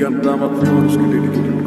करता मत और उसकी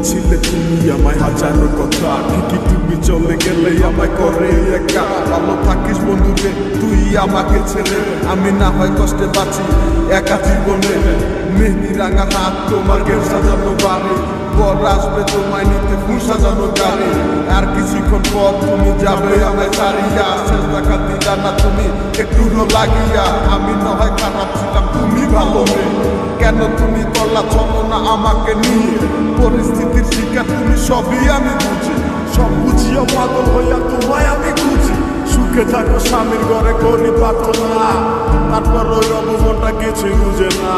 বলেছিলে তুমি আমায় হাজারো কথা। ঠিকই তুমি চলে গেলে আমায় করে একা। ভালো থাকিস বন্ধুকে তুই আমাকে ছেড়ে। আমি না হয় কষ্টে বাঁচি একা জীবনে। মেহেদি রাঙা হাত তোমার গের সাজানো বাড়ি। বর আসবে তোমায় নিতে ফুল সাজানো গাড়ি। আর কিছুক্ষণ পর তুমি যাবে আমায় ছাড়িয়া। শেষ দেখা দিলা না তুমি একটু লাগিয়া। আমি না হয় খারাপ ছিলাম, তুমি ভালো কেন তুমি করলা চলো না আমাকে নিয়ে? পরিস্থিতির শিকার তুমি সবই আমি বুঝি সব বুঝিয়া পাগল হইয়া তোমায় আমি খুঁজি সুখে থাকো স্বামীর ঘরে করি পাতো না তারপর ওই অবমনটা কিছু বুঝে না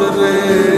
شر